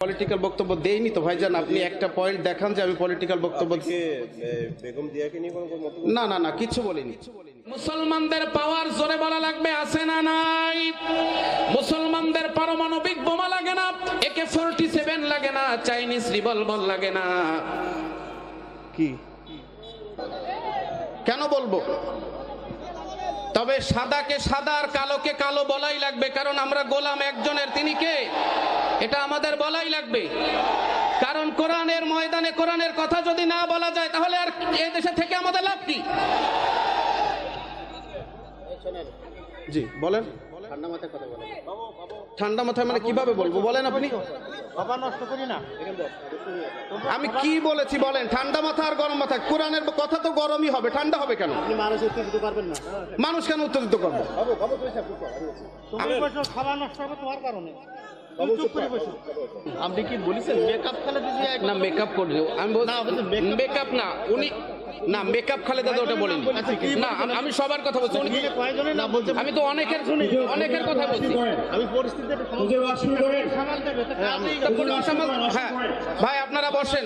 Political বক্তব্য দেইনি তো ভাইজান আপনি একটা পয়েন্ট দেখান যে আমি পলিটিক্যাল বক্তব্য বেগম জিয়াকে নিয়ে না না না কিছু বলিনি। মুসলমানদের পাওয়ার জোরে বলা লাগবে আছে না নাই? মুসলমানদের পারমাণবিক বোমা লাগে না একে ফোরটি সেভেন লাগে না চাইনিজ রিভলভার লাগে না। কি? কেন বলব? তবে সাদাকে সাদা আর কালোকে কালো বলাই লাগবে কারণ আমরা গোলাম একজনের। তিনি কে? এটা আমাদের বলাই লাগবে। কারণ কোরআনের ময়দানে কোরআনের কথা যদি না বলা যায় তাহলে আর এ দেশে থেকে আমাদের লাভ কি? জি বলেন। ঠান্ডা মাথায় মানে কীভাবে বলব? বলেন আপনি। আমি কি বলেছি বলেন? ঠান্ডা মাথা আর গরম মাথা। কোরআনের কথা তো গরমই হবে। ঠান্ডা হবে কেন? মানুষ উত্তেজিত পারবেন না। মানুষ কেন উত্তেজিত করব? তুমি খাবার নষ্ট হবে তোমার কারণে। তুমি চুপ করে বসো। আপনি কি বলেছেন? মেকআপ খেলে দিদি না মেকআপ করে দেবো। আমি বলছি মেকআপ না। উনি না মেকআপ খালে দাদা ওটা বলেন। না আমি- সবার কথা বলছি। উনি কয়জনে না বলতে আমি তো অনেকের অনেকের কথা বলছি। আমি পরিস্থিতি সামাল দেবে তো কাজেই তা কোনো সামাল- হ্যাঁ ভাই আপনারা বসেন।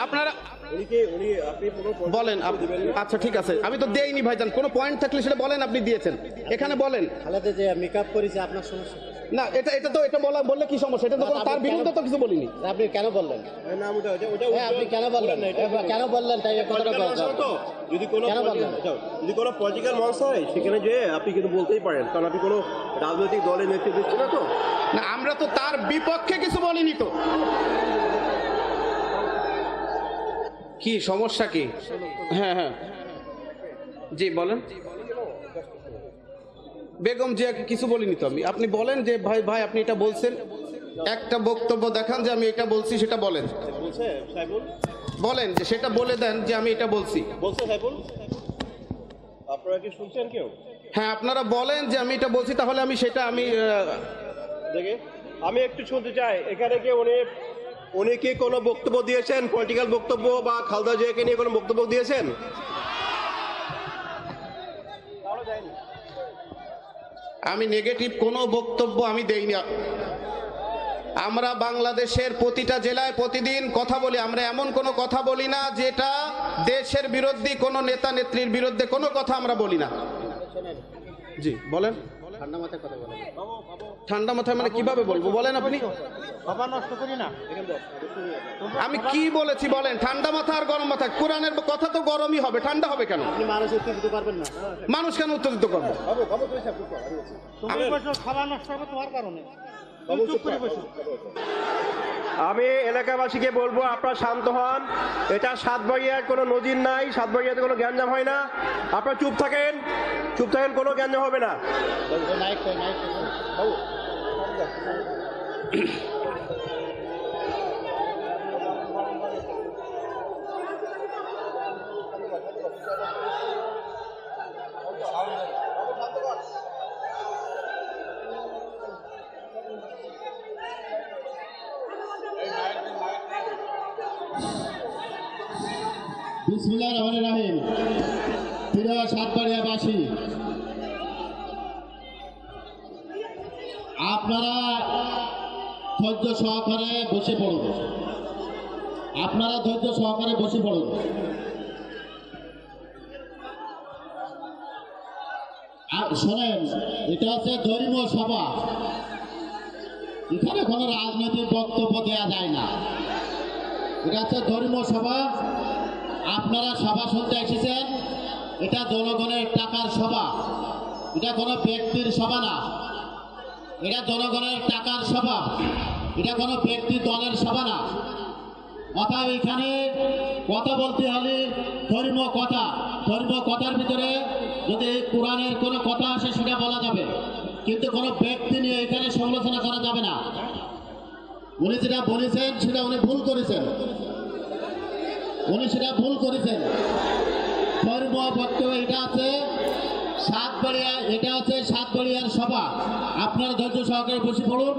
আপনারা উনি কি উনি আপনি বলেন আপ- আচ্ছা ঠিক আছে। আমি তো দেইনি ভাইজান। কোনো পয়েন্ট থাকলে সেটা বলেন আপনি দিয়েছেন। এখানে বলেন। খালাতে যে মেকআপ করেছে আপনার সমস্যা না এটা এটা তো এটা বলা বললে কি সমস্যা? এটা তো তার বিরুদ্ধে তো কিছু বলিনি। আপনি কেন বললেন? এর নাম ওটা ওটা ওটা হ্যাঁ আপনি কেন বললেন? কেন বললেন? তাই যদি কোনো কেন বললেন? যদি কোনো পলিটিক্যাল মঞ্চ হয় সেখানে যে আপনি কিন্তু বলতেই পারেন কারণ আপনি কোনো রাজনৈতিক দলের নেতৃত্ব দিচ্ছেন না তো। না আমরা তো তার বিপক্ষে কিছু বলিনি তো। কি সমস্যা কি? হ্যাঁ হ্যাঁ। জি বলেন। বেগম জিয়াকে কিছু বলিনি তো আমি। আপনি বলেন যে ভাই ভাই আপনি এটা বলছেন। একটা বক্তব্য দেখান যে আমি এটা বলছি সেটা বলেন। বলেন যে সেটা বলে দেন যে আমি এটা বলছি। বলছে আপনারা কি শুনছেন কেউ? হ্যাঁ আপনারা বলেন যে আমি এটা বলছি তাহলে আমি সেটা আমি দেখে। আমি একটু শুনতে চাই। এখানে কি উনি উনি কি কোনো বক্তব্য দিয়েছেন? পলিটিক্যাল বক্তব্য বা খালদা জিয়াকে নিয়ে কোনো বক্তব্য দিয়েছেন? আমি নেগেটিভ কোনো বক্তব্য আমি দেই না আমরা বাংলাদেশের প্রতিটা জেলায় প্রতিদিন কথা বলি, আমরা এমন কোনো কথা বলি না যেটা দেশের বিরোধী কোনো নেতা নেত্রীর বিরুদ্ধে কোনো কথা আমরা বলি না। জি, বলেন। ঠান্ডা মাথায় কথা বলেন ঠান্ডা মাথায় মানে কীভাবে বলব? বলেন আপনি। বাবা নষ্ট করি না। আমি কি বলেছি বলেন? ঠান্ডা মাথা আর গরম মাথা। কোরআনের কথা তো গরমই হবে। ঠান্ডা হবে কেন? আপনি মানুষ উত্তেজিত পারবেন না। মানুষ কেন উত্তেজিত করবে? খাবার নষ্ট হবে তোমার কারণে। চুপ করে বসো। আমি এলাকাবাসীকে বলব আপনারা শান্ত হন এটা সাতবাগিয়ার কোনো নজির নাই সাতবাগিয়াতে কোনো গ্যাঞ্জাম হয় না আপনারা চুপ থাকেন চুপ থাকেন কোনো গ্যাঞ্জাম হবে না বিসমিল্লাহ রহমান রাহিম। প্রিয় সাতবাড়িয়াবাসী আপনারা ধৈর্য সহকারে বসে পড়ুন। আপনারা ধৈর্য সহকারে বসে আর শোনেন, এটা হচ্ছে ধর্মীয় সভা। এখানে কোনো রাজনৈতিক বক্তব্য দেওয়া যায় না। এটা হচ্ছে ধর্মীয় সভা। আপনারা সভা শুনতে এসেছেন? এটা জনগণের টাকার সভা। এটা কোনো ব্যক্তির সভা না। এটা জনগণের টাকার সভা। এটা কোনো ব্যক্তি দলের সভা না। অতএব এখানে কথা বলতে হলে ধর্ম কথা। ধর্ম কথার ভিতরে যদি কোরআনের কোনো কথা আসে, সেটা বলা যাবে। কিন্তু কোনো ব্যক্তি নিয়ে এখানে সমালোচনা করা যাবে না। উনি যেটা বলেছেন, সেটা উনি ভুল করেছেন। উনি সেটা ভুল করেছেন। বক্তব্য এটা আছে সাতবাড়িয়া, এটা হচ্ছে সাতবাড়িয়ার সভা। আপনারা ধৈর্য সহকারে বসে পড়ুন।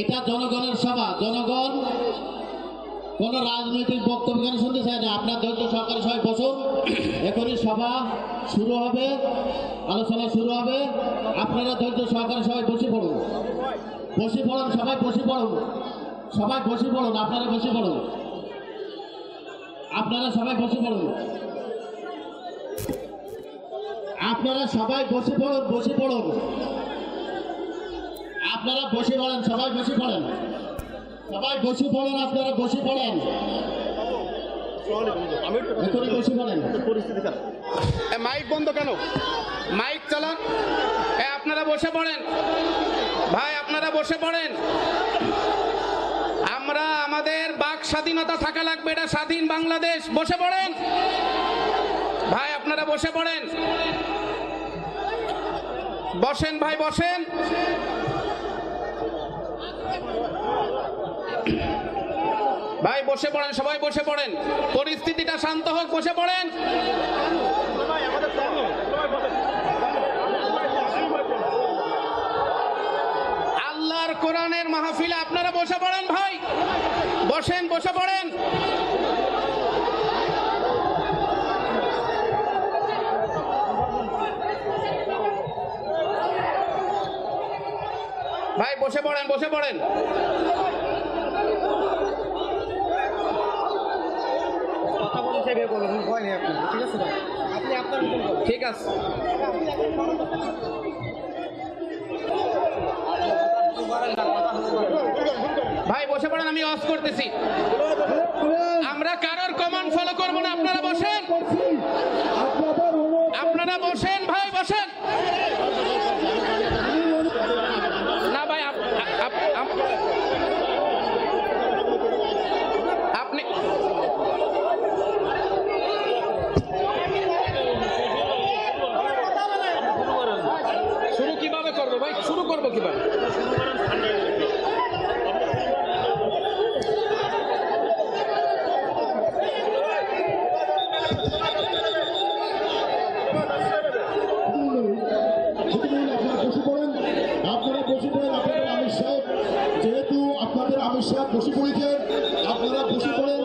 এটা জনগণের সভা। জনগণ, কোন রাজনৈতিক বক্তব্য কেন শুনতে চায় না? আপনার ধৈর্য সহকারে সবাই বসুন। এখনই সভা শুরু হবে, আলোচনা শুরু হবে। আপনারা ধৈর্য সহকারে সবাই বসে পড়ুন। বসে পড়ুন, সবাই বসে পড়ুন। সবাই বসে পড়ুন, আপনারা বসে পড়ুন। আপনারা সবাই বসে পড়ুন। আপনারা সবাই বসে পড়ুন বসে পড়ুন। আপনারা বসে পড়েন, সবাই বসে পড়েন। সবাই বসে পড়েন, আপনারা বসে পড়েন। মাইক বন্ধ কেন? মাইক চালান। আপনারা বসে পড়েন। ভাই, আপনারা বসে পড়েন। আমরা আমাদের বাক স্বাধীনতা থাকা লাগবে, এটা স্বাধীন বাংলাদেশ। বসে পড়েন। ভাই, আপনারা বসে পড়েন। বসেন ভাই বসেন। ভাই, বসে পড়েন, সবাই বসে পড়েন। পরিস্থিতিটা শান্ত হোক, বসে পড়েন। আল্লাহর কোরআনের মাহফিলে আপনারা বসে পড়েন ভাই। বসেন বসে পড়েন। ভাই বসে পড়েন বসে পড়েন। ঠিক আছে ভাই বসে পড়েন আমি অফ করতেছি। আমরা কারোর কমান্ড ফলো করব না আপনারা বসেন আপনারা বসেন ভাই বসেন না ভাই আপ- আপ- আপ- আপনি শুরু কীভাবে করব ভাই শুরু করব কীভাবে আপনারা বসে পড়েন আপনারা বসে পড়েন আপনাদের আমির সাহেব যেহেতু আপনাদের আমির সাহেব বসে পড়েছেন আপনারা বসে পড়েন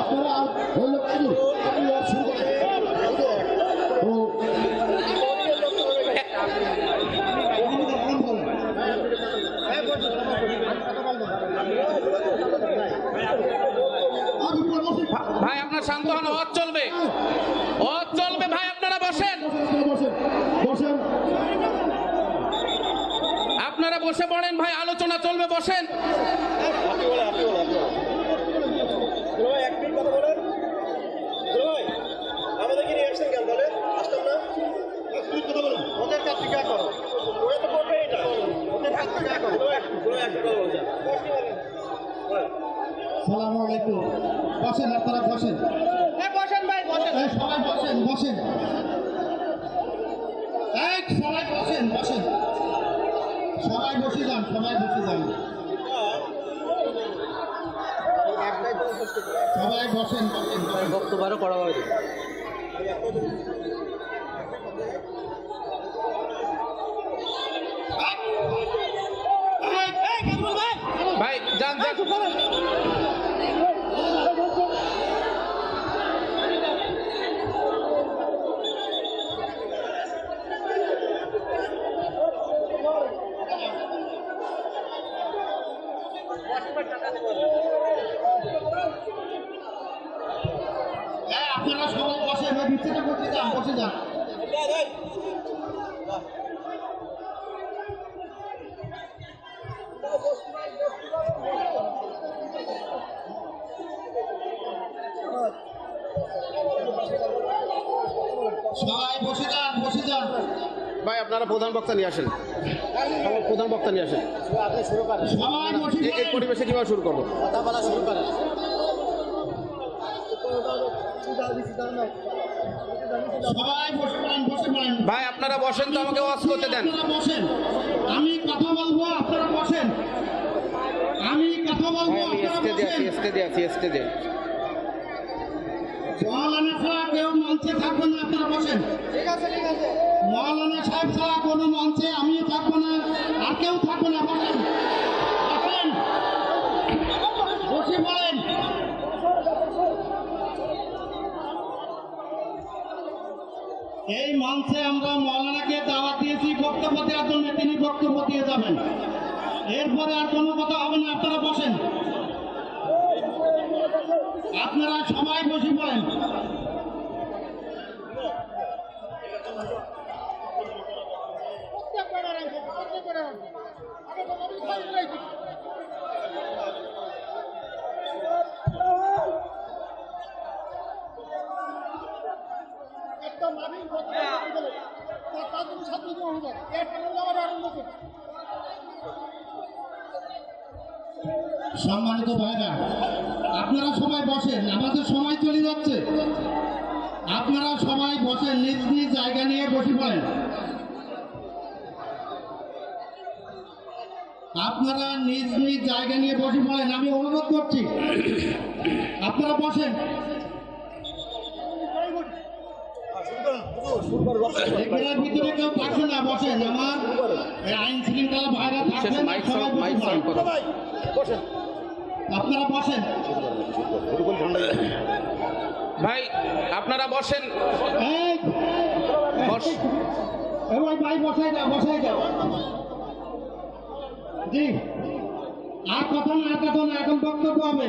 আপনারা হইল কাজু আপনি আর শুরু করেন ও আমি বলছি ভাই আপনার শান্ত হন অত চলবে অত চলবে ভাই আপনারা বসেন বসেন বসেন আপনারা বসে পড়েন ভাই আলোচনা চলবে বসেন আপনি বলেন আপনি বলেন আপনি বলেন দুলো ভাই এক মিনিট কথা বলেন দুলো ভাই আমাদেরকে নিয়ে আসছেন কেন তাহলে আসতাম না তুই কথা বলেন ওদের কাছ থেকে করো ওরা তো করবে এটা ওদের কাছ থেকে করো দুলো ভাই দুলো ভাই একটা কথা বলছেন বলেন। সালাম আলাইকুম। বসেন আপনারা বসেন। বসেন ভাই বসেন। সবাই বসেন বসেন। সবাই বসেন বসেন। সবাই বসে যান সবাই বসে যান। সবাই বসেন। বক্তব্য আরও করা হবে। ভাই যান যান। আপনারা সবাই যান বসে যান। সবাই বসে যান বসে যান। ভাই আপনারা প্রধান বক্তা নিয়ে আসেন। প্রধান বক্তা নিয়ে আসেন। এই- পরিবেশে কীভাবে শুরু করব? কথা বলা শুরু পড়েন ভাই আপনারা বসেন তো আমাকে ওয়াজ করতে দেন। বসেন। আমি কথা বলব আপনারা বসেন। আমি কথা বলব আমি আপনারা স্টেজে আছি বসেন। স্টেজে আছি স্টেজে। মৌলানা ছাড়া কেউ মঞ্চে থাকবেন না আপনারা বসেন। ঠিক আছে মহাল মৌলানা সাহেব ছাড়া কোনো মঞ্চে আমিও থাকব না আর কেউ থাকবে না বসেন। বসেন। বসে পড়েন এই মঞ্চে আমরা মৌলানাকে দাওয়াত দিয়েছি বক্তব্য দেওয়ার জন্য তিনি বক্তব্য দিয়ে যাবেন। এরপরে আর কোনো কথা হবে না, আপনারা বসেন। আপনারা সবাই বসে পড়েন। সম্মানিত ভাইরা আপনারা সবাই বসেন আমাদের সময় চলে যাচ্ছে। আপনারা সবাই বসেন নিজ নিজ জায়গা নিয়ে বসে পড়েন। আপনারা নিজ নিজ জায়গা নিয়ে বসে পড়েন আমি অনুরোধ করছি আপনারা বসেন। ভিতরে কেউ না বসেন আমার আইন শৃঙ্খলা ভাইরা থাকবেন সবাই বসে আপনারা বসেন। ভাই আপনারা বসেন। ভাই বসাই দাও বসাই দাও জি। আর কথা না আর কথা না এখন বক্তব্য হবে।